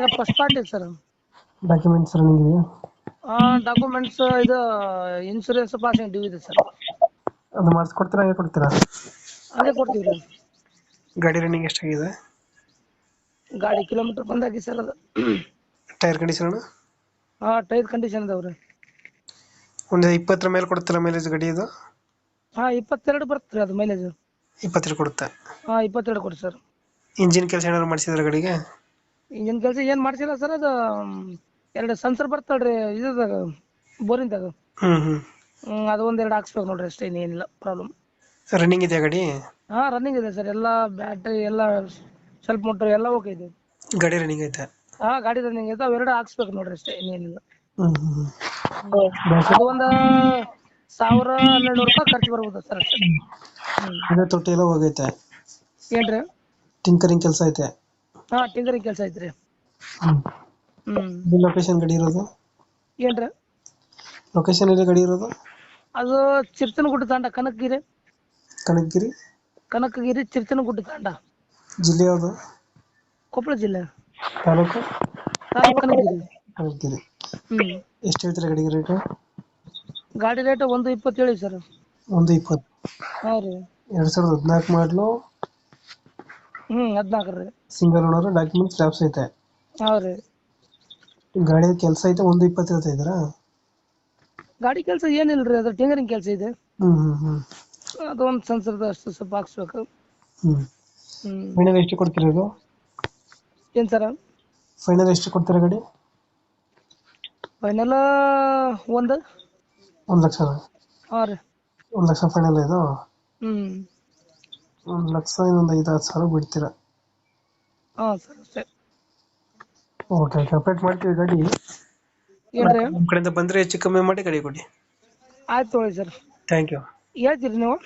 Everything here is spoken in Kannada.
ಈಗ first party sir documents running ಇದೆಯಾ? ಹಾ ಡಾಕ್ಯುಮೆಂಟ್ಸ್ ಇದು ಇನ್ಶೂರೆನ್ಸ್ ಪಾಸಿಂಗ್ ಡ್ಯೂ ಇದೆ ಸರ್ ಅದು ಮಾಡಿಸ್ಕೊಡ್ತೀರಾ ಹೇಗೆ ಕೊಡ್ತೀರಾ? ಅದೇ ಕೊಡ್ತೀವಿ ಗಾಡಿ ರನ್ನಿಂಗ್ ಎಷ್ಟಾಗಿದೆ? ಗಾಡಿ ಕಿಲೋಮೀಟರ್ ಬಂದಾಗಿ ಸರ್ ಅದು. ಟೈರ್ ಕಂಡೀಷನ್ ಹಾ ಟೈರ್ ಕಂಡೀಷನ್ ಅದಾವ್ರಿ ಒಂದು ಇಪ್ಪತ್ತರ ಮೇಲೆ ಕೊಡ್ತೀರಾ ಮೈಲೇಜ್ ಗಾಡಿ ಇದು ಹಾಂ ಇಪ್ಪತ್ತೆರಡು ಬರುತ್ತೆ ಅದು ಮೈಲೇಜ್ ಇಪ್ಪತ್ತೆರಡು ಕೊಡುತ್ತೆ. ಹಾಂ ಇಪ್ಪತ್ತೆರಡು ಕೊಡಿ ಸರ್ ಇಂಜಿನ್ ಕೆಲಸ ಏನಾದ್ರು ಮಾಡಿಸಿದ್ರೆ ಗಾಡಿಗೆ? ಈಗಿನ ಕೆಲಸ ಏನು ಮಾಡ್ಸಿಲ್ಲ ಸರ್ ಅದು ಎರಡು ಸನ್ಸರ್ ಬರ್ತಲ್ರಿ ಇದ್ರದಾಗ ಬೋರಿಂದಾಗ ಹ್ಮ್ ಹ್ಮ್. ಹ್ಮ್ ಅದು ಒಂದೆರಡು ಹಾಕ್ಸ್ಬೇಕು ನೋಡ್ರಿ ಅಷ್ಟೇ ಇನ್ನೇನಿಲ್ಲ ಪ್ರಾಬ್ಲಮ್ ರನ್ನಿಂಗ್ ಇದೆಯಾ ಗಾಡಿ? ಹಾ ರನ್ನಿಂಗ್ ಇದೆ ಸರ್ ಎಲ್ಲ ಬ್ಯಾಟ್ರಿ ಎಲ್ಲ ಸ್ವಲ್ಪ ಮೋಟರ್ ಎಲ್ಲ ಓಕೆ ಇದೆ. ಗಾಡಿ ರನ್ನಿಂಗ್ ಐತೆ? ಹಾ ಗಾಡಿ ರನ್ನಿಂಗ್ ಇದೆ ಅವೆರಡು ಹಾಕ್ಸ್ಬೇಕು ನೋಡ್ರಿ ಅಷ್ಟೇ ಇನ್ನೇನಿಲ್ಲ ಹ್ಮ್ ಅದು ಒಂದ ಸಾವಿರ ಹನ್ನೆರಡು ರೂಪಾಯಿ ಖರ್ಚು ಬರ್ಬೋದು ಸರ್ ಅಷ್ಟೇ. ತೊಟ್ಟಿ ಎಲ್ಲ ಹೋಗೈತೆ? ಏನ್ರಿ? ಟಿಂಕರಿಂಗ್ ಕೆಲಸ ಐತೆ? ಹಾ ಟಿಂಕರಿಂಗ್ ಕೆಲಸ ಐತ್ರಿ. ಹ್ಮ್. ಲೊಕೇಶನ್ ಗಡಿ ಇರೋದು? ಏನ್ರಿ? ಲೊಕೇಶನ್ ಎಲ್ಲಿ ಗಡಿ ಇರೋದು? ಅದು ಚಿರ್ತನಗುಡ್ಡ ತಾಂಡ ಕನಕಗಿರಿ. ಕನಕಗಿರಿ? ಕನಕಗಿರಿ ಚಿರ್ತನಗುಡ್ಡ ತಾಂಡ. ಜಿಲ್ಲೆ ಯಾವುದು? ಕೊಪ್ಪಳ ಜಿಲ್ಲೆ. ತಾಲೂಕು? ತಾಲೂಕು ಕನಕಗಿರಿ. ಕನಕಗಿರಿ. ಹ್ಮ್. ಎಷ್ಟು ಹೇಳ್ತೀರಾ ಗಡಿ ರೇಟ್ ಗಾಡಿ ರೇಟ್ ಒಂದು ಇಪ್ಪತ್ತೇಳು ಸರ್. ಒಂದು ಇಪ್ಪತ್ತು. ಹಾ ರೀ ಎರಡ್ ಸಾವಿರದ ಹದಿನಾಲ್ಕು ಮಾಡಲು ಹ್ಮ್ ಅದ್ನ ರೀ. ಸಿಂಗಲ್ ಓನರ್ ಡಾಕ್ಯುಮೆಂಟ್ಸ್ ಸ್ಟ್ಯಾಪ್ಸ್ ಐತೆ. ಹೌದ್ರಿ. ಗಾಡಿ ಕೆಲಸ ಐತೆ ಒಂದು ಇಪ್ಪತ್ತು ಹೇಳ್ತಾ ಇದ್ರ ಗಾಡಿ ಕೆಲಸ ಏನಿಲ್ರಿ ಅದ್ರ ಟಿಂಗರಿಂಗ್ ಕೆಲಸ ಇದೆ. ಹ್ಮ್ ಹ್ಮ್ ಹ್ಮ್. ಅದು ಒಂದು ಸಂಸರದ ಅಷ್ಟು ಸ್ವಲ್ಪ ಹಾಕ್ಸ್ಬೇಕು. ಹ್ಮ್. ಹ್ಮ್. ಫೈನಲ್ ಎಷ್ಟು ಕೊಡ್ತೀರಾ ಇದು? ಏನ್ ಸರ? ಫೈನಲ್ ಎಷ್ಟು ಕೊಡ್ತೀರಾ ಗಾಡಿ? ಫೈನಲ್ ಒಂದು. ಒಂದು ಲಕ್ಷ ಹಾಂ ರೀ. ಒಂದು ಲಕ್ಷ ಫೈನಲ್ ಇದು? ಹ್ಮ್. ಒಂದು ಲಕ್ಷ ಇನ್ನೊಂದು ಐದು ಹತ್ತು ಸಾವಿರ ಬಿಡ್ತೀರಾ? ಹಾ ಸರ್ ಅಷ್ಟೇ ಓಕೆ ಓಕೆ ಅಪ್ಡೇಟ್ ಮಾಡ್ತೀವಿ ಗಾಡಿ. ಏನ್ರಿ ನಮ್ಮ ಕಡೆಯಿಂದ ಬಂದರೆ ಹೆಚ್ಚು ಕಮ್ಮಿ ಮಾಡಿ ಗಾಡಿ ಕೊಡಿ. ಆಯ್ತು ತೊಗೊಳಿ ಸರ್. ಥ್ಯಾಂಕ್ ಯು ಹೇಳ್ತೀರಿ ನೀವು?